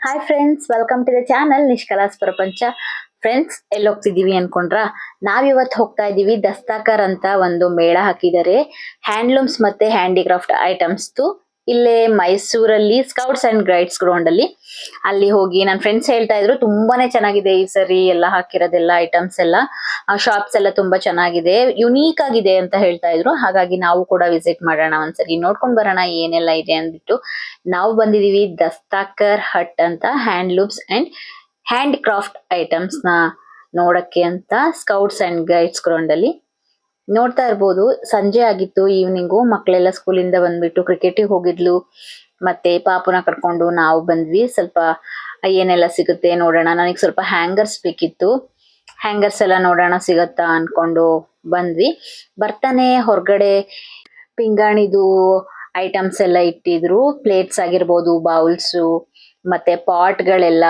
Hi friends welcome to the channel ನಿಷ್ಕಲಾಸ್ ಪ್ರಪಂಚ friends ಎಲ್ಲಿ ಹೋಗ್ತಿದೀವಿ ಅನ್ಕೊಂಡ್ರ? ನಾವಿವತ್ತು ಹೋಗ್ತಾ ಇದ್ದೀವಿ ದಸ್ತಾಕರ್ ಅಂತ ಒಂದು ಮೇಳ ಹಾಕಿದ್ದಾರೆ ಹ್ಯಾಂಡ್ಲೂಮ್ಸ್ ಮತ್ತೆ ಹ್ಯಾಂಡಿಕ್ರಾಫ್ಟ್ ಐಟಮ್ಸ್ದು ಇಲ್ಲೇ ಮೈಸೂರಲ್ಲಿ ಸ್ಕೌಟ್ಸ್ ಅಂಡ್ ಗೈಡ್ಸ್ ಗ್ರೌಂಡ್ ಅಲ್ಲಿ. ಅಲ್ಲಿ ಹೋಗಿ ನನ್ನ ಫ್ರೆಂಡ್ಸ್ ಹೇಳ್ತಾ ಇದ್ರು, ತುಂಬಾನೇ ಚೆನ್ನಾಗಿದೆ ಈ ಸರಿ ಎಲ್ಲ ಹಾಕಿರೋದೆಲ್ಲ ಐಟಮ್ಸ್ ಎಲ್ಲ. ಶಾಪ್ಸ್ ಎಲ್ಲ ತುಂಬಾ ಚೆನ್ನಾಗಿದೆ ಯುನೀಕ್ ಆಗಿದೆ ಅಂತ ಹೇಳ್ತಾ ಇದ್ರು. ಹಾಗಾಗಿ ನಾವು ಕೂಡ ವಿಸಿಟ್ ಮಾಡೋಣ ಒಂದ್ಸರಿ. ನೋಡ್ಕೊಂಡ್ ಬರೋಣ ಏನೆಲ್ಲ ಇದೆ ಅಂದ್ಬಿಟ್ಟು. ನಾವು ಬಂದಿದೀವಿ ದಸ್ತಾಕರ್ ಹಟ್ ಅಂತ hand handlooms and hand craft ಐಟಮ್ಸ್ನ ನೋಡಕ್ಕೆ ಅಂತ ಸ್ಕೌಟ್ಸ್ ಅಂಡ್ ಗೈಡ್ಸ್ ಗ್ರೌಂಡ್ ಅಲ್ಲಿ. ನೋಡ್ತಾ ಇರ್ಬೋದು. ಸಂಜೆ ಆಗಿತ್ತು ಈವ್ನಿಂಗು ಮಕ್ಕಳೆಲ್ಲ ಸ್ಕೂಲಿಂದ ಬಂದ್ಬಿಟ್ಟು ಕ್ರಿಕೆಟಿಗೆ ಹೋಗಿದ್ಲು. ಮತ್ತೆ ಪಾಪುನ ಕರ್ಕೊಂಡು ನಾವು ಬಂದ್ವಿ. ಸ್ವಲ್ಪ ಏನೆಲ್ಲ ಸಿಗುತ್ತೆ ನೋಡೋಣ. ನನಗೆ ಸ್ವಲ್ಪ ಹ್ಯಾಂಗರ್ಸ್ ಬೇಕಿತ್ತು. ಹ್ಯಾಂಗರ್ಸ್ ಎಲ್ಲ ನೋಡೋಣ ಸಿಗತ್ತಾ ಅನ್ಕೊಂಡು ಬಂದ್ವಿ. ಬರ್ತಾನೆ ಹೊರಗಡೆ ಪಿಂಗಾಣಿದು ಐಟಮ್ಸ್ ಎಲ್ಲ ಇಟ್ಟಿದ್ರು. ಪ್ಲೇಟ್ಸ್ ಆಗಿರ್ಬೋದು ಬೌಲ್ಸು ಮತ್ತೆ ಪಾಟ್ಗಳೆಲ್ಲ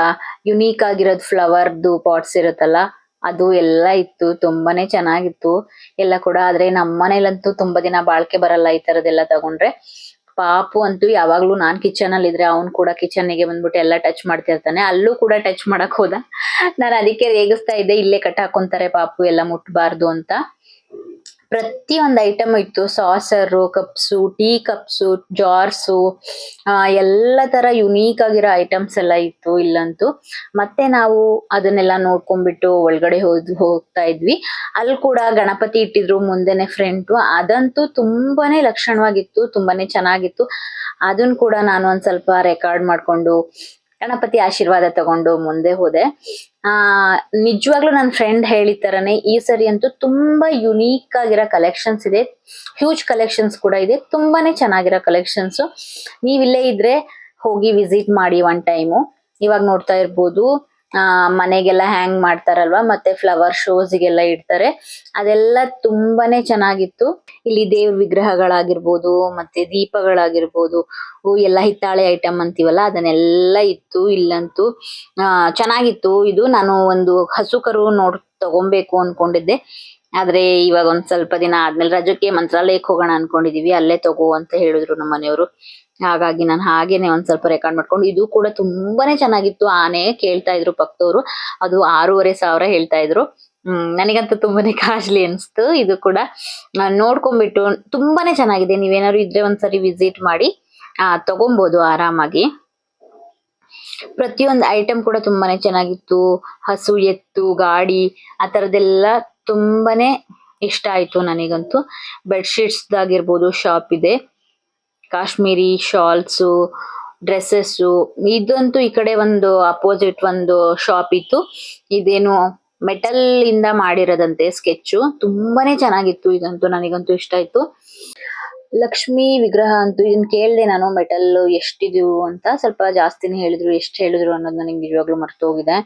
ಯುನೀಕ್ ಆಗಿರೋದು ಫ್ಲವರ್ದು ಪಾಟ್ಸ್ ಇರುತ್ತಲ್ಲ ಅದು ಎಲ್ಲ ಇತ್ತು, ತುಂಬಾನೇ ಚೆನ್ನಾಗಿತ್ತು. ಎಲ್ಲ ಕೂಡ ಆದ್ರೆ ನಮ್ಮ ಮನೇಲಂತೂ ತುಂಬಾ ದಿನ ಬಾಳ್ಕೆ ಬರಲ್ಲ ಈ ತರದೆಲ್ಲ ತಗೊಂಡ್ರೆ. ಪಾಪು ಅಂತೂ ಯಾವಾಗ್ಲೂ ನಾನ್ ಕಿಚನ್ ಅಲ್ಲಿ ಇದ್ರೆ ಅವ್ನ್ ಕೂಡ ಕಿಚನ್ಗೆ ಬಂದ್ಬಿಟ್ಟು ಎಲ್ಲ ಟಚ್ ಮಾಡ್ತಿರ್ತಾನೆ ಅಲ್ಲೂ ಕೂಡ ಟಚ್ ಮಾಡಕ್ ಹೋದ. ನಾನು ಅದಕ್ಕೆ ರೇಗಿಸ್ತಾ ಇದ್ದೆ, ಇಲ್ಲೇ ಕಟ್ ಹಾಕೊಂತಾರೆ ಪಾಪು, ಎಲ್ಲ ಮುಟ್ಬಾರ್ದು ಅಂತ. ಪ್ರತಿಯೊಂದು ಐಟಮ್ ಇತ್ತು. Saucer cups tea cups jars ಎಲ್ಲ ತರ ಯುನೀಕ್ ಆಗಿರೋ ಐಟಮ್ಸ್ ಎಲ್ಲ ಇತ್ತು ಇಲ್ಲಂತೂ. ಮತ್ತೆ ನಾವು ಅದನ್ನೆಲ್ಲ ನೋಡ್ಕೊಂಡ್ಬಿಟ್ಟು ಒಳಗಡೆ ಹೋದ್, ಹೋಗ್ತಾ ಇದ್ವಿ. ಅಲ್ಲಿ ಕೂಡ ಗಣಪತಿ ಇಟ್ಟಿದ್ರು ಮುಂದೆನೆ ಫ್ರಂಟ್ ಅದಂತೂ ತುಂಬಾನೇ ಲಕ್ಷಣವಾಗಿತ್ತು, ತುಂಬಾನೇ ಚೆನ್ನಾಗಿತ್ತು. ಅದನ್ನ ಕೂಡ ನಾನು ಒಂದ್ ಸ್ವಲ್ಪ ರೆಕಾರ್ಡ್ ಮಾಡ್ಕೊಂಡು ಗಣಪತಿ ಆಶೀರ್ವಾದ ತಗೊಂಡು ಮುಂದೆ ಹೋದೆ. ಆ, ನಿಜವಾಗ್ಲೂ ನನ್ನ ಫ್ರೆಂಡ್ ಹೇಳಿದ ತರನೇ ಈ ಸರಿ ಅಂತೂ ತುಂಬಾ ಯುನೀಕ್ ಆಗಿರೋ ಕಲೆಕ್ಷನ್ಸ್ ಇದೆ. ಹ್ಯೂಜ್ ಕಲೆಕ್ಷನ್ಸ್ ಕೂಡ ಇದೆ. ತುಂಬಾನೇ ಚೆನ್ನಾಗಿರೋ ಕಲೆಕ್ಷನ್ಸ್ ನೀವಿಲ್ಲೇ ಇದ್ರೆ ಹೋಗಿ ವಿಸಿಟ್ ಮಾಡಿ ಒನ್ ಟೈಮು ಇವಾಗ ನೋಡ್ತಾ ಇರ್ಬೋದು. ಆ, ಮನೆಗೆಲ್ಲ ಹ್ಯಾಂಗ್ ಮಾಡ್ತಾರಲ್ವಾ, ಮತ್ತೆ ಫ್ಲವರ್ ಶೋಸ್ ಶೋಸ್ಗೆಲ್ಲ ಇಡ್ತಾರೆ. ಅದೆಲ್ಲ ತುಂಬಾನೇ ಚೆನ್ನಾಗಿತ್ತು. ಇಲ್ಲಿ ದೇವ್ರ ವಿಗ್ರಹಗಳಾಗಿರ್ಬೋದು, ಮತ್ತೆ ದೀಪಗಳಾಗಿರ್ಬೋದು ಎಲ್ಲ ಹಿತ್ತಾಳೆ ಐಟಮ್ ಅಂತೀವಲ್ಲ, ಅದನ್ನೆಲ್ಲ ಇತ್ತು ಇಲ್ಲಂತೂ. ಆ, ಚೆನ್ನಾಗಿತ್ತು. ಇದು ನಾನು ಒಂದು ಹಸು ಕರು ನೋಡ್, ತಗೊಬೇಕು ಅನ್ಕೊಂಡಿದ್ದೆ. ಆದ್ರೆ ಇವಾಗ ಒಂದ್ ಸ್ವಲ್ಪ ದಿನ ಆದ್ಮೇಲೆ ರಜಕ್ಕೆ ಮಂತ್ರಾಲಯಕ್ಕೆ ಹೋಗೋಣ ಅನ್ಕೊಂಡಿದೀವಿ. ಅಲ್ಲೇ ತಗೋ ಅಂತ ಹೇಳಿದ್ರು ನಮ್ಮ ಮನೆಯವರು ಹಾಗಾಗಿ ನಾನು ಹಾಗೇನೆ ಒಂದ್ ಸ್ವಲ್ಪ ರೆಕಾರ್ಡ್ ಮಾಡ್ಕೊಂಡು, ಇದು ಕೂಡ ತುಂಬಾನೇ ಚೆನ್ನಾಗಿತ್ತು ಆನೆ ಕೇಳ್ತಾ ಇದ್ರು ಪಕ್ಕದವರು ಅದು ಆರೂವರೆ ಸಾವಿರ ಹೇಳ್ತಾ ಇದ್ರು. ಹ್ಮ್, ನನಗಂತೂ ತುಂಬಾನೇ ಕಾಸ್ಟ್ಲಿ ಅನ್ಸ್ತು. ಇದು ಕೂಡ ನೋಡ್ಕೊಂಡ್ಬಿಟ್ಟು ತುಂಬಾನೇ ಚೆನ್ನಾಗಿದೆ. ನೀವೇನಾದ್ರು ಇದ್ರೆ ಒಂದ್ಸರಿ ವಿಸಿಟ್ ಮಾಡಿ, ಆ ತಗೊಬಹುದು ಆರಾಮಾಗಿ. ಪ್ರತಿಯೊಂದು ಐಟಮ್ ಕೂಡ ತುಂಬಾನೇ ಚೆನ್ನಾಗಿತ್ತು. ಹಸು, ಎತ್ತು, ಗಾಡಿ, ಆ ತರದೆಲ್ಲ ತುಂಬಾನೇ ಇಷ್ಟ ಆಯ್ತು ನನಗಂತೂ. ಬೆಡ್ಶೀಟ್ಸ್ ಆಗಿರ್ಬೋದು ಶಾಪ್ ಇದೆ. ಕಾಶ್ಮೀರಿ ಶಾಲ್ಸು, ಡ್ರೆಸ್ಸಸ್ಸು, ಇದಂತೂ ಈ ಕಡೆ ಒಂದು ಅಪೋಸಿಟ್ ಒಂದು ಶಾಪ್ ಇತ್ತು. ಇದೇನು ಮೆಟಲ್ ಇಂದ ಮಾಡಿರೋದಂತೆ ಸ್ಕೆಚ್ ತುಂಬಾನೇ ಚೆನ್ನಾಗಿತ್ತು ಇದಂತೂ, ನನಗಂತೂ ಇಷ್ಟ ಆಯ್ತು. ಲಕ್ಷ್ಮಿ ವಿಗ್ರಹ ಅಂತೂ ಇದನ್ನ ಕೇಳಿದೆ ನಾನು ಮೆಟಲ್ ಎಷ್ಟಿದ್ವು ಅಂತ ಸ್ವಲ್ಪ ಜಾಸ್ತಿನೇ ಹೇಳಿದ್ರು, ಎಷ್ಟು ಹೇಳಿದ್ರು ಅನ್ನೋದು ನನಗೆ ನಿಜವಾಗ್ಲೂ ಮರ್ತೋಗಿದೆ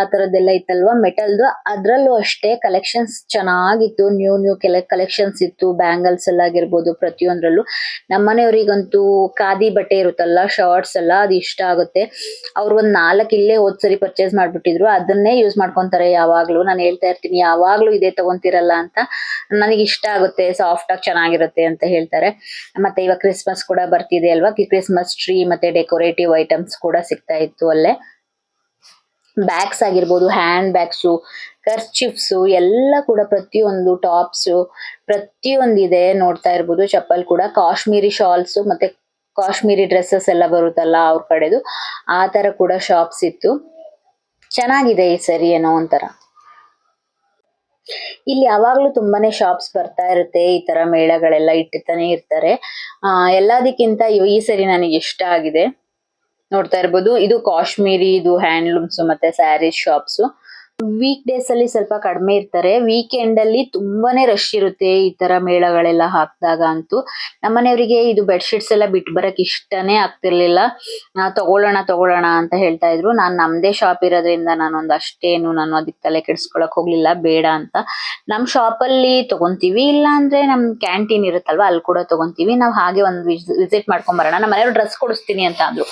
ಆ ತರದ್ದೆಲ್ಲ ಇತ್ತಲ್ವಾ? ಮೆಟಲ್ದು. ಅದ್ರಲ್ಲೂ ಅಷ್ಟೇ ಕಲೆಕ್ಷನ್ಸ್ ಚೆನ್ನಾಗಿತ್ತು. ನ್ಯೂ ನ್ಯೂ ಕೆಲ ಕಲೆಕ್ಷನ್ಸ್ ಇತ್ತು. ಬ್ಯಾಂಗಲ್ಸ್ ಎಲ್ಲ ಆಗಿರ್ಬೋದು ಪ್ರತಿಯೊಂದ್ರಲ್ಲೂ. ನಮ್ಮನೆಯವ್ರಿಗಂತೂ ಖಾದಿ ಬಟ್ಟೆ ಇರುತ್ತಲ್ಲ ಶಾರ್ಟ್ಸ್ ಎಲ್ಲ ಅದು ಇಷ್ಟ ಆಗುತ್ತೆ. ಅವ್ರು ಒಂದ್ ನಾಲ್ಕು ಇಲ್ಲೇ ಹೋದ್ ಸರಿ ಪರ್ಚೇಸ್ ಮಾಡ್ಬಿಟ್ಟಿದ್ರು. ಅದನ್ನೇ ಯೂಸ್ ಮಾಡ್ಕೊಂತಾರೆ ಯಾವಾಗ್ಲೂ. ನಾನು ಹೇಳ್ತಾ ಇರ್ತೀನಿ, ಯಾವಾಗ್ಲೂ ಇದೇ ತಗೊಂತಿರಲ್ಲ ಅಂತ ನನಗೆ ಇಷ್ಟ ಆಗುತ್ತೆ. ಸಾಫ್ಟ್ ಆಗಿ ಚೆನ್ನಾಗಿರುತ್ತೆ ಅಂತ ಹೇಳ್ತಾರೆ. ಮತ್ತೆ ಇವಾಗ ಕ್ರಿಸ್ಮಸ್ ಕೂಡ ಬರ್ತಿದೆ ಅಲ್ವಾ? ಕ್ರಿಸ್ಮಸ್ ಟ್ರೀ ಮತ್ತೆ ಡೆಕೋರೇಟಿವ್ ಐಟಮ್ಸ್ ಕೂಡ ಸಿಗ್ತಾ ಇತ್ತು ಅಲ್ಲೇ. ಬ್ಯಾಗ್ಸ್ ಆಗಿರ್ಬೋದು ಹ್ಯಾಂಡ್ ಬ್ಯಾಗ್ಸು ಕರ್ಚಿಪ್ಸು ಎಲ್ಲ ಕೂಡ ಪ್ರತಿಯೊಂದು ಟಾಪ್ಸು ಪ್ರತಿಯೊಂದಿದೆ ನೋಡ್ತಾ ಇರ್ಬೋದು. ಚಪ್ಪಲ್ ಕೂಡ, ಕಾಶ್ಮೀರಿ ಶಾಲ್ಸ್ ಮತ್ತೆ ಕಾಶ್ಮೀರಿ ಡ್ರೆಸ್ಸಸ್ ಎಲ್ಲ ಬರುತ್ತಲ್ಲ ಅವ್ರ ಕಡೆದು, ಆ ತರ ಕೂಡ ಶಾಪ್ಸ್ ಇತ್ತು. ಚೆನ್ನಾಗಿದೆ ಈ ಸರಿ ಏನೋ ಒಂಥರ. ಇಲ್ಲಿ ಯಾವಾಗಲೂ ತುಂಬಾನೇ ಶಾಪ್ಸ್ ಬರ್ತಾ ಇರುತ್ತೆ, ಈ ತರ ಮೇಳಗಳೆಲ್ಲ ಇಟ್ಟಿರ್ತಾನೆ ಇರ್ತಾರೆ. ಆ, ಎಲ್ಲದಕ್ಕಿಂತ ಈ ಸರಿ ನನಗೆ ಇಷ್ಟ ಆಗಿದೆ. ನೋಡ್ತಾ ಇರ್ಬೋದು. ಇದು ಕಾಶ್ಮೀರಿ ಇದು ಹ್ಯಾಂಡ್ಲೂಮ್ಸ್ ಮತ್ತೆ ಸ್ಯಾರೀಸ್ ಶಾಪ್ಸ್ ವೀಕ್ ಡೇಸ್ ಅಲ್ಲಿ ಸ್ವಲ್ಪ ಕಡಿಮೆ ಇರ್ತಾರೆ. ವೀಕೆಂಡ್ ಅಲ್ಲಿ ತುಂಬಾನೇ ರಶ್ ಇರುತ್ತೆ ಈ ತರ ಮೇಳಗಳೆಲ್ಲ ಹಾಕಿದಾಗ ಅಂತೂ. ನಮ್ಮನೆಯವರಿಗೆ ಇದು ಬೆಡ್ ಶೀಟ್ಸ್ ಎಲ್ಲ ಬಿಟ್ಟು ಬರಕ್ ಇಷ್ಟನೇ ಆಗ್ತಿರ್ಲಿಲ್ಲ. ತಗೊಳ್ಳೋಣ ತಗೊಳ್ಳೋಣ ಅಂತ ಹೇಳ್ತಾ ಇದ್ರು. ನಾನ್ ನಮ್ದೇ ಶಾಪ್ ಇರೋದ್ರಿಂದ ನಾನೊಂದು ಅಷ್ಟೇನು ನಾನು ಅದಕ್ಕೆ ತಲೆ ಕೆಡಿಸ್ಕೊಳಕ್ ಹೋಗ್ಲಿಲ್ಲ. ಬೇಡ ಅಂತ. ನಮ್ ಶಾಪ್ ಅಲ್ಲಿ ತಗೊಂತೀವಿ. ಇಲ್ಲ ಅಂದ್ರೆ ನಮ್ ಕ್ಯಾಂಟೀನ್ ಇರುತ್ತಲ್ವಾ, ಅಲ್ಲಿ ಕೂಡ ತಗೊಂತೀವಿ. ನಾವು ಹಾಗೆ ಒಂದು ವಿಸಿಟ್ ಮಾಡ್ಕೊಂಡ್ ಬರೋಣ. ನಮ್ಮ ಮನೆಯವ್ರು ಡ್ರೆಸ್ ಕೊಡಿಸ್ತೀನಿ ಅಂತ ಅಂದ್ರು.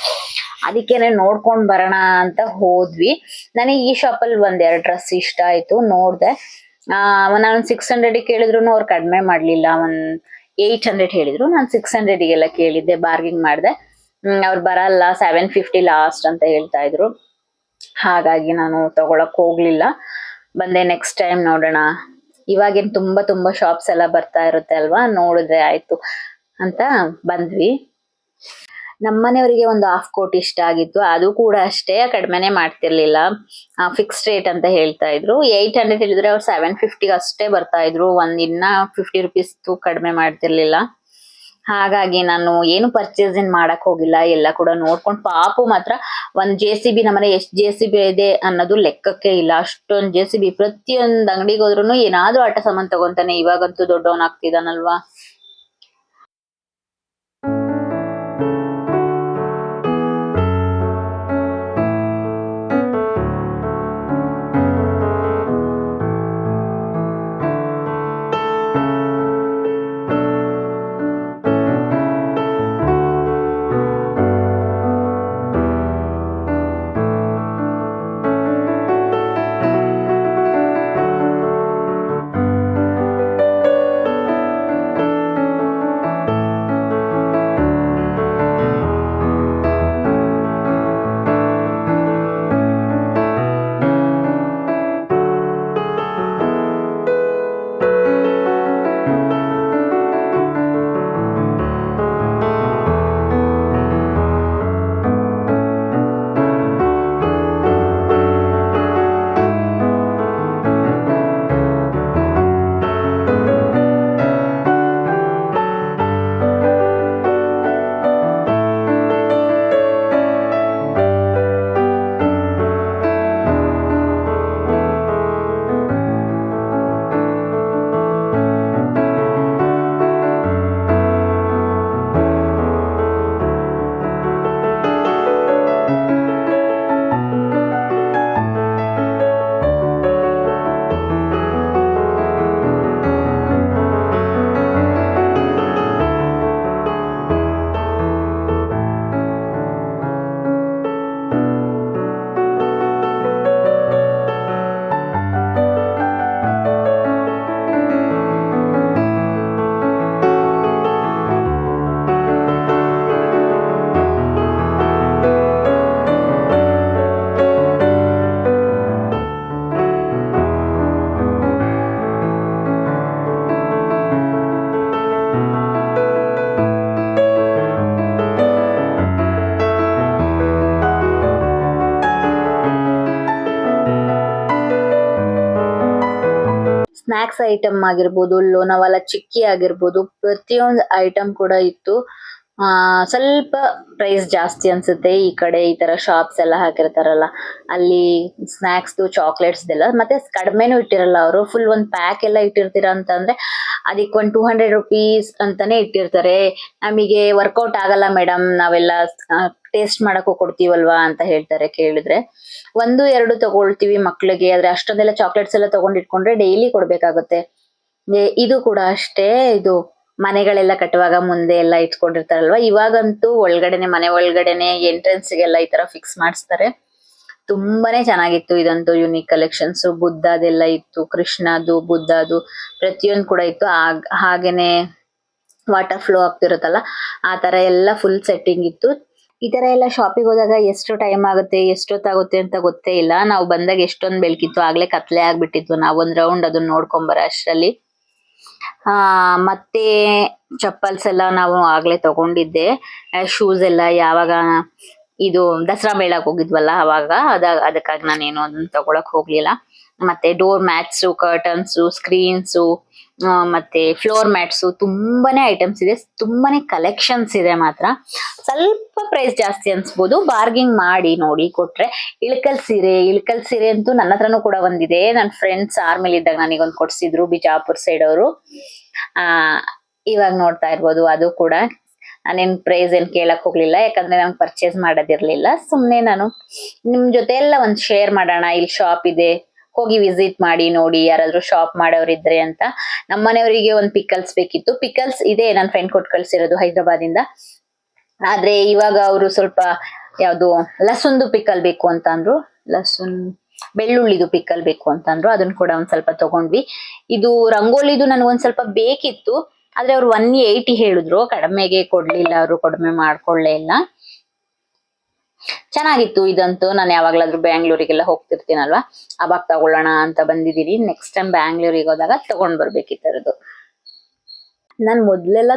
ಅದಕ್ಕೆ ನೋಡ್ಕೊಂಡ್ ಬರೋಣ ಅಂತ ಹೋದ್ವಿ. ನನಗೆ ಈ ಶಾಪ್ ಅಲ್ಲಿ ಒಂದ್ ಡ್ರೆಸ್ ಇಷ್ಟ ಆಯ್ತು, ನೋಡ್ದೆ. ನಾನು ಸಿಕ್ಸ್ ಹಂಡ್ರೆಡ್ ಕೇಳಿದ್ರು ಅವ್ರು ಕಡಿಮೆ ಮಾಡ್ಲಿಲ್ಲ. ಒಂದ್ ಏಯ್ಟ್ ಹಂಡ್ರೆಡ್ ಹೇಳಿದ್ರು, ನಾನು ಸಿಕ್ಸ್ ಹಂಡ್ರೆಡ್ಗೆಲ್ಲ ಕೇಳಿದ್ದೆ ಬಾರ್ಗಿಂಗ್ ಮಾಡಿದೆ. ಅವ್ರು ಬರಲ್ಲ ಸೆವೆನ್ ಫಿಫ್ಟಿ ಲಾಸ್ಟ್ ಅಂತ ಹೇಳ್ತಾ ಇದ್ರು. ಹಾಗಾಗಿ ನಾನು ತಗೊಳಕ್ ಹೋಗ್ಲಿಲ್ಲ. ಬಂದೆ ನೆಕ್ಸ್ಟ್ ಟೈಮ್ ನೋಡೋಣ. ಇವಾಗೇನು ತುಂಬಾ ತುಂಬಾ ಶಾಪ್ಸ್ ಎಲ್ಲ ಬರ್ತಾ ಇರುತ್ತೆ ಅಲ್ವಾ? ನೋಡಿದ್ರೆ ಆಯ್ತು ಅಂತ ಬಂದ್ವಿ. ನಮ್ಮನೆಯವರಿಗೆ ಒಂದು ಹಾಫ್ ಕೋಟ್ ಇಷ್ಟ ಆಗಿತ್ತು. ಅದು ಕೂಡ ಅಷ್ಟೇ, ಕಡಿಮೆನೆ ಮಾಡ್ತಿರ್ಲಿಲ್ಲ. ಫಿಕ್ಸ್ ರೇಟ್ ಅಂತ ಹೇಳ್ತಾ ಇದ್ರು. ಏಯ್ಟ್ ಹಂಡ್ರೆಡ್ ಹೇಳಿದ್ರೆ ಅವ್ರು ಸೆವೆನ್ ಫಿಫ್ಟಿಗೆ ಅಷ್ಟೇ ಬರ್ತಾ ಇದ್ರು. ಒಂದ್ ಇನ್ನ ಫಿಫ್ಟಿ ರುಪೀಸ್ ಕಡಿಮೆ ಮಾಡ್ತಿರ್ಲಿಲ್ಲ. ಹಾಗಾಗಿ ನಾನು ಏನು ಪರ್ಚೇಸ್ ಏನ್ ಮಾಡಕ್ ಹೋಗಿಲ್ಲ. ಎಲ್ಲ ಕೂಡ ನೋಡ್ಕೊಂಡು ಪಾಪು ಮಾತ್ರ ಒಂದ್ ಜೆ ಸಿ ಬಿ ನಮ್ಮನೆ ಎಷ್ಟ್ ಜೆ ಸಿ ಬಿ ಇದೆ ಅನ್ನೋದು ಲೆಕ್ಕಕ್ಕೆ ಇಲ್ಲ. ಅಷ್ಟೊಂದ್ ಜೆ ಸಿ ಬಿ ಪ್ರತಿಯೊಂದ್ ಅಂಗಡಿಗೆ ಹೋದ್ರು ಏನಾದ್ರೂ ಆಟ ಸಾಮಾನ್ ತಗೊಂತಾನೆ. ಇವಾಗಂತೂ ದೊಡ್ಡವನ್ ಆಗ್ತಿದಾನಲ್ವಾ ಸ್ನಾಕ್ಸ್ ಐಟಮ್ ಆಗಿರ್ಬೋದು ಲೋನಾವಾಲ ಚಿಕ್ಕಿ ಆಗಿರ್ಬೋದು ಪ್ರತಿಯೊಂದು ಐಟಮ್ ಕೂಡ ಇತ್ತು. ಆ, ಸ್ವಲ್ಪ ಪ್ರೈಸ್ ಜಾಸ್ತಿ ಅನ್ಸುತ್ತೆ ಈ ಕಡೆ ಈ ತರ ಶಾಪ್ಸ್ ಎಲ್ಲ ಹಾಕಿರ್ತಾರಲ್ಲ. ಅಲ್ಲಿ ಸ್ನಾಕ್ಸ್ ಚಾಕ್ಲೇಟ್ಸ್ ಎಲ್ಲ. ಮತ್ತೆ ಕಡಿಮೆನೂ ಇಟ್ಟಿರಲ್ಲ ಅವರು. ಫುಲ್ ಒಂದ್ ಪ್ಯಾಕ್ ಎಲ್ಲ ಇಟ್ಟಿರ್ತೀರಾ ಅಂತಂದ್ರೆ ಅದಕ್ಕೆ ಒಂದ್ ಟೂ ಹಂಡ್ರೆಡ್ ರುಪೀಸ್ ಅಂತಾನೆ ಇಟ್ಟಿರ್ತಾರೆ. ನಮಗೆ ವರ್ಕೌಟ್ ಆಗಲ್ಲ ಮೇಡಮ್ ನಾವೆಲ್ಲ ಟೇಸ್ಟ್ ಮಾಡಕ್ಕೂ ಕೊಡ್ತೀವಲ್ವಾ ಅಂತ ಹೇಳ್ತಾರೆ ಕೇಳಿದ್ರೆ. ಒಂದು, ಎರಡು ತಗೊಳ್ತೀವಿ ಮಕ್ಳಿಗೆ. ಆದ್ರೆ ಅಷ್ಟೊಂದೆಲ್ಲ ಚಾಕ್ಲೇಟ್ಸ್ ಎಲ್ಲ ತಗೊಂಡ್ ಇಟ್ಕೊಂಡ್ರೆ ಡೈಲಿ ಕೊಡ್ಬೇಕಾಗುತ್ತೆ. ಇದು ಕೂಡ ಅಷ್ಟೇ. ಇದು ಮನೆಗಳೆಲ್ಲ ಕಟ್ಟುವಾಗ ಮುಂದೆ ಎಲ್ಲ ಇಟ್ಕೊಂಡಿರ್ತಾರಲ್ವಾ? ಇವಾಗಂತೂ ಒಳಗಡೆನೆ, ಮನೆ ಒಳಗಡೆನೆ ಎಂಟ್ರೆನ್ಸ್ ಗೆಲ್ಲ ಈ ತರ ಫಿಕ್ಸ್ ಮಾಡಿಸ್ತಾರೆ. ತುಂಬಾನೇ ಚೆನ್ನಾಗಿತ್ತು ಇದಂತೂ ಯುನಿಕ್ ಕಲೆಕ್ಷನ್ಸ್ ಬುದ್ಧದೆಲ್ಲ ಇತ್ತು, ಕೃಷ್ಣದು, ಬುದ್ಧದು ಪ್ರತಿಯೊಂದು ಕೂಡ ಇತ್ತು. ಹಾಗ್- ಹಾಗೇನೆ ವಾಟರ್ ಫ್ಲೋ ಆಗ್ತಿರುತ್ತಲ್ಲ, ಆ ತರ ಎಲ್ಲ ಫುಲ್ ಸೆಟ್ಟಿಂಗ್ ಇತ್ತು. ಈ ತರ ಎಲ್ಲ ಶಾಪಿಗೆ ಹೋದಾಗ ಎಷ್ಟು ಟೈಮ್ ಆಗುತ್ತೆ ಎಷ್ಟೊತ್ತಾಗುತ್ತೆ ಅಂತ ಗೊತ್ತೇ ಇಲ್ಲ. ನಾವು ಬಂದಾಗ ಎಷ್ಟೊಂದು ಬೆಳಕಿತ್ತು. ಆಗ್ಲೇ ಕತ್ಲೆ ಆಗ್ಬಿಟ್ಟಿತ್ತು. ನಾವು ಒಂದ್ ರೌಂಡ್ ಅದನ್ನ ನೋಡ್ಕೊಂಬರ ಅಷ್ಟರಲ್ಲಿ. ಆ, ಮತ್ತೆ ಚಪ್ಪಲ್ಸ್ ಎಲ್ಲ ನಾವು ಆಗ್ಲೇ ತಗೊಂಡಿದ್ದೆ. ಶೂಸ್ ಎಲ್ಲ ಯಾವಾಗ ಇದು ದಸರಾ ಮೇಳಕ್ ಹೋಗಿದ್ವಲ್ಲ ಅವಾಗ, ಅದ, ಅದಕ್ಕಾಗಿ ನಾನೇನು ಅದನ್ನ ತಗೊಳಕ್ ಹೋಗ್ಲಿಲ್ಲ. ಮತ್ತೆ ಡೋರ್ ಮ್ಯಾಟ್ಸು ಕರ್ಟನ್ಸು ಸ್ಕ್ರೀನ್ಸು ಮತ್ತೆ ಫ್ಲೋರ್ ಮ್ಯಾಟ್ಸ್ ತುಂಬಾನೇ ಐಟಮ್ಸ್ ಇದೆ. ತುಂಬಾನೇ ಕಲೆಕ್ಷನ್ಸ್ ಇದೆ ಮಾತ್ರ. ಸ್ವಲ್ಪ ಪ್ರೈಸ್ ಜಾಸ್ತಿ ಅನ್ಸ್ಬೋದು. ಬಾರ್ಗಿಂಗ್ ಮಾಡಿ ನೋಡಿ ಕೊಟ್ರೆ ಇಳಕಲ್ ಸೀರೆ ಇಳಕಲ್ ಸೀರೆ ಅಂತೂ ನನ್ನ ಹತ್ರನೂ ಕೂಡ ಒಂದಿದೆ. ನನ್ನ ಫ್ರೆಂಡ್ಸ್ ಆರ್ಮಿಲಿ ಇದ್ದಾಗ ನನಗೊಂದು ಕೊಡ್ಸಿದ್ರು ಬಿಜಾಪುರ್ ಸೈಡ್ ಅವರು. ಆ, ಇವಾಗ ನೋಡ್ತಾ ಇರ್ಬೋದು ಅದು ಕೂಡ. ನಾನೇನ್ ಪ್ರೈಸ್ ಏನ್ ಕೇಳಕ್ ಹೋಗ್ಲಿಲ್ಲ. ಯಾಕಂದ್ರೆ ನಂಗೆ ಪರ್ಚೇಸ್ ಮಾಡೋದಿರ್ಲಿಲ್ಲ. ಸುಮ್ನೆ ನಾನು ನಿಮ್ ಜೊತೆ ಎಲ್ಲ ಒಂದ್ ಶೇರ್ ಮಾಡೋಣ. ಇಲ್ಲಿ ಶಾಪ್ ಇದೆ. ಹೋಗಿ ವಿಸಿಟ್ ಮಾಡಿ, ನೋಡಿ, ಯಾರಾದ್ರೂ ಶಾಪ್ ಮಾಡೋರಿದ್ರೆ ಅಂತ ನಮ್ಮ ಮನೆಯವರಿಗೆ ಒಂದ್ ಪಿಕಲ್ಸ್ ಬೇಕಿತ್ತು. ಪಿಕಲ್ಸ್ ಇದೆ ನನ್ನ ಫ್ರೆಂಡ್ ಕೊಟ್ಟು ಕಳ್ಸಿರೋದು ಹೈದರಾಬಾದಿಂದ. ಆದ್ರೆ ಇವಾಗ ಅವರು ಸ್ವಲ್ಪ ಯಾವುದು ಲಸುನ್ದು ಪಿಕಲ್ ಬೇಕು ಅಂತ ಅಂದ್ರು. ಲಸುನ್, ಬೆಳ್ಳುಳ್ಳಿದು ಪಿಕಲ್ ಬೇಕು ಅಂತ ಅಂದ್ರು. ಅದನ್ನ ಕೂಡ ಒಂದ್ ಸ್ವಲ್ಪ ತಗೊಂಡ್ವಿ. ಇದು ರಂಗೋಲಿದು ನನಗೊಂದ್ ಸ್ವಲ್ಪ ಬೇಕಿತ್ತು. ಆದ್ರೆ ಅವ್ರು ಒನ್ ಏಯ್ಟಿ ಹೇಳಿದ್ರು. ಕಡಿಮೆಗೆ ಕೊಡ್ಲಿಲ್ಲ, ಅವರು ಕಡಿಮೆ ಮಾಡ್ಕೊಳ್ಳೇ ಇಲ್ಲ. ಚೆನ್ನಾಗಿತ್ತು ಇದಂತೂ. ನಾನು ಯಾವಾಗ್ಲಾದ್ರೂ ಬ್ಯಾಂಗ್ಳೂರಿಗೆಲ್ಲ ಹೋಗ್ತಿರ್ತೀನಲ್ವಾ? ಅವಾಗ ತಗೊಳ್ಳೋಣ ಅಂತ ಬಂದಿದ್ದೀನಿ ನೆಕ್ಸ್ಟ್ ಟೈಮ್ ಬ್ಯಾಂಗ್ಳೂರಿಗೆ ಹೋದಾಗ ತಗೊಂಡ್ ಬರ್ಬೇಕಿತ್ತರದು. ನಾನು ಮೊದ್ಲೆಲ್ಲ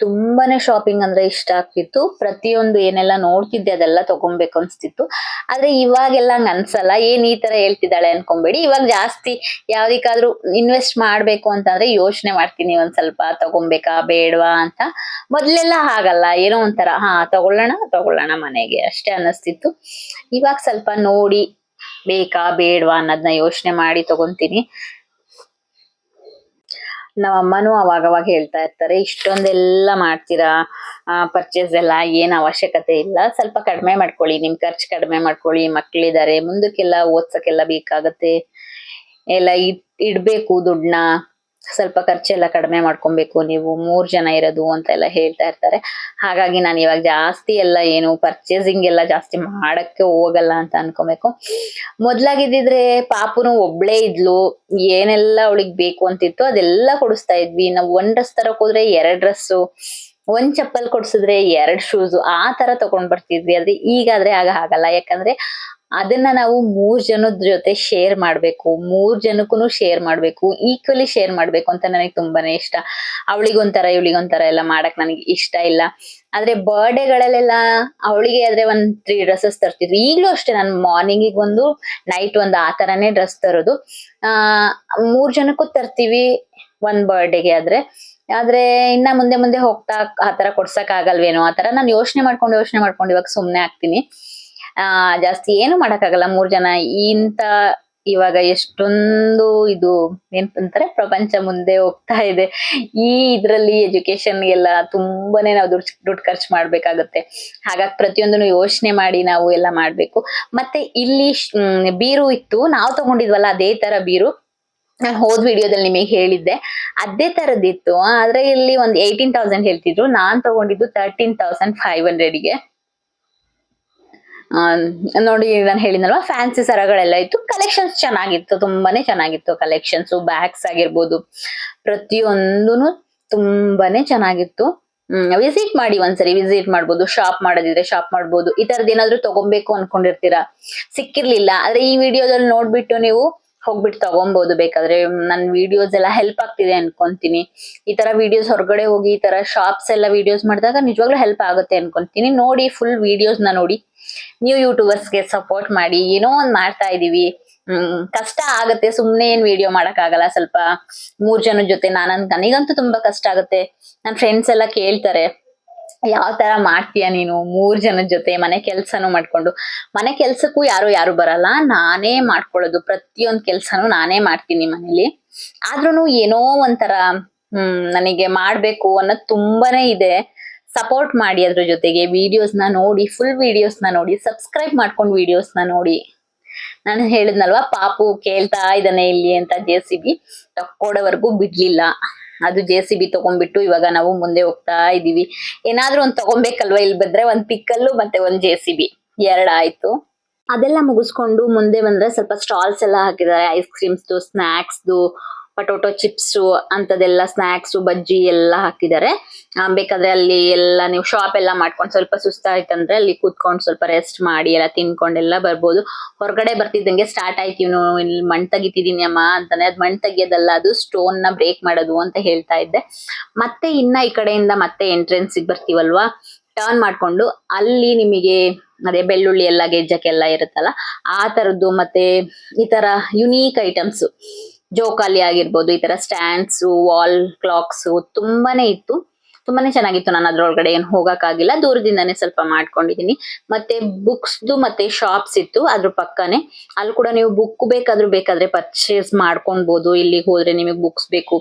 ತುಂಬಾನೇ ಶಾಪಿಂಗ್ ಅಂದ್ರೆ ಇಷ್ಟ ಆಗ್ತಿತ್ತು. ಪ್ರತಿಯೊಂದು ಏನೆಲ್ಲ ನೋಡ್ತಿದ್ದೆ ಅದೆಲ್ಲ ತಗೊಬೇಕು ಅನ್ಸ್ತಿತ್ತು. ಆದ್ರೆ ಇವಾಗೆಲ್ಲ ಹಂಗ ಅನ್ಸಲ್ಲ. ಏನ್ ಈ ತರ ಹೇಳ್ತಿದ್ದಾಳೆ ಅನ್ಕೊಂಬೇಡಿ. ಇವಾಗ ಜಾಸ್ತಿ ಯಾವ್ದಕ್ಕಾದ್ರೂ ಇನ್ವೆಸ್ಟ್ ಮಾಡ್ಬೇಕು ಅಂತಂದ್ರೆ ಯೋಚನೆ ಮಾಡ್ತೀನಿ ಒಂದ್ ಸ್ವಲ್ಪ ತಗೊಬೇಕಾ, ಬೇಡವಾ ಅಂತ. ಮೊದ್ಲೆಲ್ಲ ಹಾಗಲ್ಲ. ಏನೋ ಒಂಥರ, ಹಾ, ತಗೊಳ್ಳೋಣ ತಗೊಳ್ಳೋಣ ಮನೆಗೆ ಅಷ್ಟೇ ಅನ್ನಿಸ್ತಿತ್ತು ಇವಾಗ ಸ್ವಲ್ಪ ನೋಡಿ ಬೇಕಾ, ಬೇಡವಾ ಅನ್ನೋದನ್ನ ಯೋಚನೆ ಮಾಡಿ ತಗೊಂತೀನಿ. ನಮ್ಮ ಅಮ್ಮನೂ ಅವಾಗವಾಗ ಅವಾಗ ಹೇಳ್ತಾ ಇರ್ತಾರೆ, ಇಷ್ಟೊಂದೆಲ್ಲ ಮಾಡ್ತೀರಾ? ಪರ್ಚೇಸ್ ಎಲ್ಲ ಏನು ಅವಶ್ಯಕತೆ ಇಲ್ಲ. ಸ್ವಲ್ಪ ಕಡಿಮೆ ಮಾಡ್ಕೊಳ್ಳಿ ನಿಮ್ಮ ಖರ್ಚು ಕಡಿಮೆ ಮಾಡ್ಕೊಳ್ಳಿ ಮಕ್ಕಳಿದ್ದಾರೆ ಮುಂದಕ್ಕೆಲ್ಲ ಓದ್ಸೋಕ್ಕೆಲ್ಲ ಬೇಕಾಗತ್ತೆ. ಎಲ್ಲ ಇಟ್ ಇಡ್ಬೇಕು ದುಡ್ಡನ್ನ. ಸ್ವಲ್ಪ ಖರ್ಚೆಲ್ಲ ಕಡಿಮೆ ಮಾಡ್ಕೊಬೇಕು, ನೀವು ಮೂರ್ ಜನ ಇರೋದು ಅಂತ ಎಲ್ಲ ಹೇಳ್ತಾ ಇರ್ತಾರೆ. ಹಾಗಾಗಿ ನಾನು ಇವಾಗ ಜಾಸ್ತಿ ಎಲ್ಲ ಏನು ಪರ್ಚೇಸಿಂಗ್ ಎಲ್ಲ ಜಾಸ್ತಿ ಮಾಡಕ್ಕೆ ಹೋಗಲ್ಲ ಅಂತ ಅನ್ಕೋಬೇಕು. ಮೊದ್ಲಾಗಿದ್ದಿದ್ರೆ ಪಾಪುನು ಒಬ್ಳೇ ಇದ್ಲು, ಏನೆಲ್ಲ ಅವಳಿಗೆ ಬೇಕು ಅಂತಿತ್ತು ಅದೆಲ್ಲ ಕೊಡಿಸ್ತಾ ಇದ್ವಿ. ನಾವು ಒಂದ್ ಡ್ರೆಸ್ ತರಕ್ ಹೋದ್ರೆ ಎರಡ್ ಡ್ರೆಸ್ಸು ಒಂದ್ ಚಪ್ಪಲ್ ಕೊಡ್ಸಿದ್ರೆ ಎರಡ್ ಶೂಸ್ ಆ ತರ ತಗೊಂಡ್ ಬರ್ತಿದ್ವಿ. ಆದ್ರೆ ಈಗಾದ್ರೆ ಆಗ ಆಗಲ್ಲ. ಯಾಕಂದ್ರೆ ಅದನ್ನ ನಾವು ಮೂರ್ ಜನದ ಜೊತೆ ಶೇರ್ ಮಾಡ್ಬೇಕು. ಮೂರ್ ಜನಕ್ಕೂ ಶೇರ್ ಮಾಡ್ಬೇಕು. ಈಕ್ವಲಿ ಶೇರ್ ಮಾಡ್ಬೇಕು ಅಂತ ನನಗೆ ತುಂಬಾನೇ ಇಷ್ಟ. ಅವಳಿಗೊಂಥರ ಇವಳಿಗೊಂಥರ ಎಲ್ಲ ಮಾಡಕ್ ನನಗೆ ಇಷ್ಟ ಇಲ್ಲ. ಆದ್ರೆ ಬರ್ಡೇಗಳಲ್ಲೆಲ್ಲ ಅವಳಿಗೆ ಆದ್ರೆ ಒಂದ್ ತ್ರೀ ಡ್ರೆಸ್ಸಸ್ ತರ್ತಿದ್ರು ಈಗಲೂ ಅಷ್ಟೇ ನಾನು ಮಾರ್ನಿಂಗ್ ಒಂದು ನೈಟ್ ಒಂದು ಆ ತರನೇ ಡ್ರೆಸ್ ತರೋದು. ಆ, ಮೂರ್ ಜನಕ್ಕೂ ತರ್ತೀವಿ ಒಂದ್ ಬರ್ಡೇಗೆ ಆದ್ರೆ. ಆದ್ರೆ ಇನ್ನ ಮುಂದೆ ಮುಂದೆ ಹೋಗ್ತಾ ಆತರ ಕೊಡ್ಸಕ್ ಆಗಲ್ವೇನೋ ಆತರ ನಾನು ಯೋಚನೆ ಮಾಡ್ಕೊಂಡು ಯೋಚನೆ ಮಾಡ್ಕೊಂಡು ಇವಾಗ ಸುಮ್ನೆ ಆಗ್ತೀನಿ. ಆ, ಜಾಸ್ತಿ ಏನು ಮಾಡಕ್ಕಾಗಲ್ಲ. ಮೂರ್ ಜನ ಇಂತ ಇವಾಗ ಎಷ್ಟೊಂದು ಇದು ಏನಂತಾರೆ, ಪ್ರಪಂಚ ಮುಂದೆ ಹೋಗ್ತಾ ಇದೆ. ಈ ಇದ್ರಲ್ಲಿ ಎಜುಕೇಶನ್ಗೆಲ್ಲ ತುಂಬಾನೇ ನಾವು ದುಡ್ಡು ದುಡ್ಡು ಖರ್ಚು ಮಾಡ್ಬೇಕಾಗತ್ತೆ. ಹಾಗಾಗಿ ಪ್ರತಿಯೊಂದನ್ನು ಯೋಚನೆ ಮಾಡಿ ನಾವು ಎಲ್ಲ ಮಾಡ್ಬೇಕು. ಮತ್ತೆ ಇಲ್ಲಿ ಬೀರು ಇತ್ತು. ನಾವು ತಗೊಂಡಿದ್ವಲ್ಲ ಅದೇ ತರ ಬೀರು. ನಾನು ಹೋದ್ ವಿಡಿಯೋದಲ್ಲಿ ನಿಮಗೆ ಹೇಳಿದ್ದೆ. ಅದೇ ತರದಿತ್ತು ಆದ್ರೆ ಇಲ್ಲಿ ಒಂದು ಏಯ್ಟೀನ್ ತೌಸಂಡ್ ಹೇಳ್ತಿದ್ರು. ನಾನ್ ತಗೊಂಡಿದ್ದು ತರ್ಟೀನ್ ತೌಸಂಡ್ ಫೈವ್ ಹಂಡ್ರೆಡ್ಗೆ ನೋಡಿ ನಾನು ಹೇಳಿದ್ನಲ್ವಾ ಫ್ಯಾನ್ಸಿ ಸರಗಳೆಲ್ಲ ಇತ್ತು. ಕಲೆಕ್ಷನ್ಸ್ ಚೆನ್ನಾಗಿತ್ತು, ತುಂಬಾನೇ ಚೆನ್ನಾಗಿತ್ತು ಕಲೆಕ್ಷನ್ಸ್ ಬ್ಯಾಗ್ಸ್ ಆಗಿರ್ಬೋದು ಪ್ರತಿಯೊಂದೂ ತುಂಬಾನೇ ಚೆನ್ನಾಗಿತ್ತು. ವಿಸಿಟ್ ಮಾಡಿ ಒಂದ್ಸರಿ ವಿಸಿಟ್ ಮಾಡ್ಬೋದು ಶಾಪ್ ಮಾಡೋದಿದ್ರೆ ಶಾಪ್ ಮಾಡ್ಬೋದು. ಈ ತರದ್ ಏನಾದ್ರು ತಗೊಬೇಕು ಅನ್ಕೊಂಡಿರ್ತೀರಾ? ಸಿಕ್ಕಿರ್ಲಿಲ್ಲ. ಆದ್ರೆ ಈ ವಿಡಿಯೋದಲ್ಲಿ ನೋಡ್ಬಿಟ್ಟು ನೀವು ಹೋಗ್ಬಿಟ್ಟು ತಗೊಬಹುದು ಬೇಕಾದ್ರೆ ನನ್ನ ವಿಡಿಯೋಸ್ ಎಲ್ಲ ಹೆಲ್ಪ್ ಆಗ್ತಿದೆ ಅನ್ಕೊಂತೀನಿ. ಈ ತರ ವಿಡಿಯೋಸ್ ಹೊರಗಡೆ ಹೋಗಿ, ಈ ತರ ಶಾಪ್ಸ್ ಎಲ್ಲ ವಿಡಿಯೋಸ್ ಮಾಡಿದಾಗ ನಿಜವಾಗ್ಲೂ ಹೆಲ್ಪ್ ಆಗುತ್ತೆ ಅನ್ಕೊಂತೀನಿ. ನೋಡಿ ಫುಲ್ ವಿಡಿಯೋಸ್ನ ನೋಡಿ. ನೀವು ಯೂಟ್ಯೂಬರ್ಸ್ಗೆ ಸಪೋರ್ಟ್ ಮಾಡಿ, ಏನೋ ಒಂದ್ ಮಾಡ್ತಾ ಇದೀವಿ. ಹ್ಮ್, ಕಷ್ಟ ಆಗತ್ತೆ. ಸುಮ್ನೆ ಏನ್ ವಿಡಿಯೋ ಮಾಡಕ್ ಆಗಲ್ಲ ಸ್ವಲ್ಪ ಮೂರ್ ಜನ ಜೊತೆ ನಾನಂತ ನನಗಂತೂ ತುಂಬಾ ಕಷ್ಟ ಆಗುತ್ತೆ. ನನ್ ಫ್ರೆಂಡ್ಸ್ ಎಲ್ಲ ಕೇಳ್ತಾರೆ. ಯಾವ ತರ ಮಾಡ್ತೀಯ ನೀನು? ಮೂರ್ ಜನ ಜೊತೆ ಮನೆ ಕೆಲ್ಸನೂ ಮಾಡ್ಕೊಂಡು, ಮನೆ ಕೆಲ್ಸಕ್ಕೂ ಯಾರು ಯಾರು ಬರಲ್ಲ. ನಾನೇ ಮಾಡ್ಕೊಳ್ಳೋದು. ಪ್ರತಿಯೊಂದ್ ಕೆಲ್ಸನೂ ನಾನೇ ಮಾಡ್ತೀನಿ ಮನೇಲಿ. ಆದ್ರೂನು ಏನೋ ಒಂಥರ, ಹ್ಮ್, ನನಗೆ ಮಾಡ್ಬೇಕು ಅನ್ನೋದು ತುಂಬಾನೇ ಇದೆ. ಸಪೋರ್ಟ್ ಮಾಡಿ ಅದ್ರ ಜೊತೆಗೆ. ವಿಡಿಯೋಸ್ನ ನೋಡಿ ಫುಲ್ ವಿಡಿಯೋಸ್ನ ನೋಡಿ. ಸಬ್ಸ್ಕ್ರೈಬ್ ಮಾಡ್ಕೊಂಡು ವಿಡಿಯೋಸ್ನ ನೋಡಿ. ನಾನು ಹೇಳಿದ್ನಲ್ವಾ, ಪಾಪು ಕೇಳ್ತಾ ಇದ್ದಾನೆ ಇಲ್ಲಿ ಅಂತ ಜೆ ಸಿ ಬಿ. ತಕ್ಕೊಡೋವರೆಗೂ ಬಿಡ್ಲಿಲ್ಲ. ಅದು ಜೆ ಸಿ ಬಿ ತಗೊಂಡ್ಬಿಟ್ಟು ಇವಾಗ ನಾವು ಮುಂದೆ ಹೋಗ್ತಾ ಇದೀವಿ ಏನಾದ್ರೂ ಒಂದ್ ತಗೊಬೇಕಲ್ವಾ? ಇಲ್ಲಿ ಬಂದ್ರೆ ಒಂದ್ ಪಿಕ್ಕಲ್ಲು ಮತ್ತೆ ಒಂದ್ ಜೆ ಸಿ ಬಿ ಎರಡಾಯ್ತು ಅದೆಲ್ಲ ಮುಗಿಸ್ಕೊಂಡು ಮುಂದೆ ಬಂದ್ರೆ ಸ್ವಲ್ಪ ಸ್ಟಾಲ್ಸ್ ಎಲ್ಲ ಹಾಕಿದ್ದಾರೆ. ಐಸ್ ಕ್ರೀಮ್ಸ್ದು ಸ್ನಾಕ್ಸ್ದು ಪಟೋಟೊ ಚಿಪ್ಸು ಅಂತದೆಲ್ಲ ಸ್ನಾಕ್ಸ್, ಬಜ್ಜಿ ಎಲ್ಲ ಹಾಕಿದ್ದಾರೆ. ಬೇಕಾದ್ರೆ ಅಲ್ಲಿ ಎಲ್ಲ ನೀವು ಶಾಪ್ ಎಲ್ಲ ಮಾಡ್ಕೊಂಡು ಸ್ವಲ್ಪ ಸುಸ್ತಾಯ್ತಂದ್ರೆ ಅಲ್ಲಿ ಕೂತ್ಕೊಂಡು ಸ್ವಲ್ಪ ರೆಸ್ಟ್ ಮಾಡಿ ಎಲ್ಲ ತಿನ್ಕೊಂಡೆಲ್ಲ ಬರ್ಬೋದು. ಹೊರಗಡೆ ಬರ್ತಿದ್ದಂಗೆ ಸ್ಟಾರ್ಟ್ ಆಯ್ತು. ಇವ್ನು ಇಲ್ಲಿ ಮಣ್ ತೆಗಿತಿದ್ದೀನಿ ಅಮ್ಮ ಅಂತಾನೆ. ಅದು ಮಣ್ ತೆಗಿಯೋದಲ್ಲ, ಅದು ಸ್ಟೋನ್ನ ಬ್ರೇಕ್ ಮಾಡೋದು ಅಂತ ಹೇಳ್ತಾ ಇದ್ದೆ. ಮತ್ತೆ ಇನ್ನ ಈ ಕಡೆಯಿಂದ ಮತ್ತೆ ಎಂಟ್ರೆನ್ಸ್ ಬರ್ತೀವಲ್ವಾ? ಟರ್ನ್ ಮಾಡ್ಕೊಂಡು ಅಲ್ಲಿ ನಿಮಗೆ ಅದೇ ಬೆಳ್ಳುಳ್ಳಿ ಎಲ್ಲ ಗೆಜ್ಜಕ್ಕೆಲ್ಲ ಇರುತ್ತಲ್ಲ, ಆ ತರದ್ದು ಮತ್ತೆ ಈ ತರ ಯುನೀಕ್ ಐಟಮ್ಸ್ ಜೋಕಾಲಿ ಆಗಿರ್ಬೋದು, ಈ ತರ ಸ್ಟ್ಯಾಂಡ್ಸ್ ವಾಲ್ ಕ್ಲಾಕ್ಸ್ ತುಂಬಾನೇ ಇತ್ತು. ತುಂಬಾನೇ ಚೆನ್ನಾಗಿತ್ತು ನಾನು ಅದ್ರೊಳಗಡೆ ಏನು ಹೋಗಕ್ಕಾಗಿಲ್ಲ. ದೂರದಿಂದಾನೇ ಸ್ವಲ್ಪ ಮಾಡ್ಕೊಂಡಿದೀನಿ. ಮತ್ತೆ ಬುಕ್ಸ್ದು ಮತ್ತೆ ಶಾಪ್ಸ್ ಇತ್ತು ಅದ್ರ ಪಕ್ಕನೆ. ಅಲ್ಲಿ ಕೂಡ ನೀವು ಬುಕ್ ಬೇಕಾದ್ರೂ ಬೇಕಾದ್ರೆ ಪರ್ಚೇಸ್ ಮಾಡ್ಕೊಬಹುದು ಇಲ್ಲಿ ಹೋದ್ರೆ ನಿಮಗೆ ಬುಕ್ಸ್ ಬೇಕು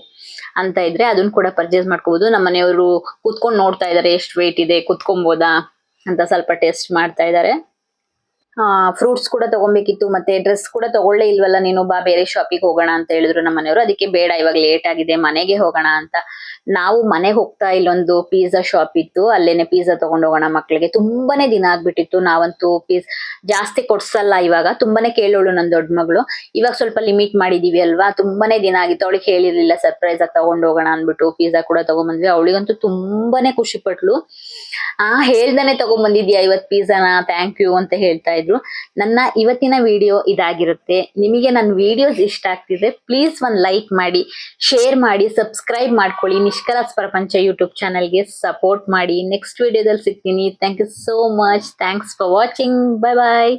ಅಂತ ಇದ್ರೆ ಅದನ್ನ ಕೂಡ ಪರ್ಚೇಸ್ ಮಾಡ್ಕೋಬಹುದು ನಮ್ಮ ಮನೆಯವರು ಕೂತ್ಕೊಂಡು ನೋಡ್ತಾ ಇದಾರೆ ಎಷ್ಟು ವೇಟ್ ಇದೆ ಕುತ್ಕೊಬೋದಾ ಅಂತ ಸ್ವಲ್ಪ ಟೆಸ್ಟ್ ಮಾಡ್ತಾ ಇದಾರೆ ಫ್ರೂಟ್ಸ್ ಕೂಡ ತಗೊಬೇಕಿತ್ತು, ಮತ್ತೆ ಡ್ರೆಸ್ ಕೂಡ ತಗೊಳ್ಳೇ ಇಲ್ವಲ್ಲ, ನೀನು ಬಾ ಬೇರೆ ಶಾಪಿಗೆ ಹೋಗೋಣ ಅಂತ ಹೇಳಿದ್ರು ನಮ್ಮ ಮನೆಯವರು. ಅದಕ್ಕೆ ಬೇಡ, ಇವಾಗ ಲೇಟ್ ಆಗಿದೆ, ಮನೆಗೆ ಹೋಗೋಣ ಅಂತ. ನಾವು ಮನೆಗೆ ಹೋಗ್ತಾ ಇಲ್ಲೊಂದು ಪಿಜ್ಜಾ ಶಾಪ್ ಇತ್ತು, ಅಲ್ಲೇನೆ ಪಿಜ್ಜಾ ತಗೊಂಡು ಹೋಗೋಣ ಮಕ್ಕಳಿಗೆ ತುಂಬಾನೇ ದಿನ ಆಗ್ಬಿಟ್ಟಿತ್ತು, ನಾವಂತೂ ಪೀಸ್ ಜಾಸ್ತಿ ಕೊಡ್ಸಲ್ಲ ಇವಾಗ. ತುಂಬಾನೇ ಕೇಳೋಳು ನನ್ನ ದೊಡ್ಡ ಮಗಳು. ಇವಾಗ ಸ್ವಲ್ಪ ಲಿಮಿಟ್ ಮಾಡಿದೀವಿ ಅಲ್ವಾ? ತುಂಬಾನೇ ದಿನ ಆಗಿತ್ತು, ಅವಳಿಗೆ ಹೇಳಿರ್ಲಿಲ್ಲ ಸರ್ಪ್ರೈಸ್ ಆಗಿ ತಗೊಂಡು ಹೋಗೋಣ ಅಂದ್ಬಿಟ್ಟು ಪಿಜ್ಜಾ ಕೂಡ ತಗೊಂಡ್ಬಂದ್ವಿ ಅವಳಿಗಂತೂ ತುಂಬಾನೇ ಖುಷಿ ಪಟ್ಲು. ಆ, ಹೇಳ್ದಾನೆ ತಗೊಂಡ್ಬಂದಿದ್ಯಾ ಇವತ್ ಪಿಜ್ಜಾನ ಥ್ಯಾಂಕ್ ಯು ಅಂತ ಹೇಳ್ತಾ ಇದ್ರು ನನ್ನ ಇವತ್ತಿನ ವಿಡಿಯೋ ಇದಾಗಿರುತ್ತೆ. ನಿಮಗೆ ನನ್ನ ವಿಡಿಯೋಸ್ ಇಷ್ಟ ಆಗ್ತಿದ್ರೆ ಪ್ಲೀಸ್ ಒಂದ್ ಲೈಕ್ ಮಾಡಿ ಶೇರ್ ಮಾಡಿ ಸಬ್ಸ್ಕ್ರೈಬ್ ಮಾಡ್ಕೊಳ್ಳಿ. ನಿಷ್ಕಲಾಸ್ ಪ್ರಪಂಚ ಯೂಟ್ಯೂಬ್ ಚಾನಲ್ಗೆ ಸಪೋರ್ಟ್ ಮಾಡಿ. ನೆಕ್ಸ್ಟ್ ವಿಡಿಯೋದಲ್ಲಿ ಸಿಗ್ತೀನಿ. Thank you so much thanks for watching bye bye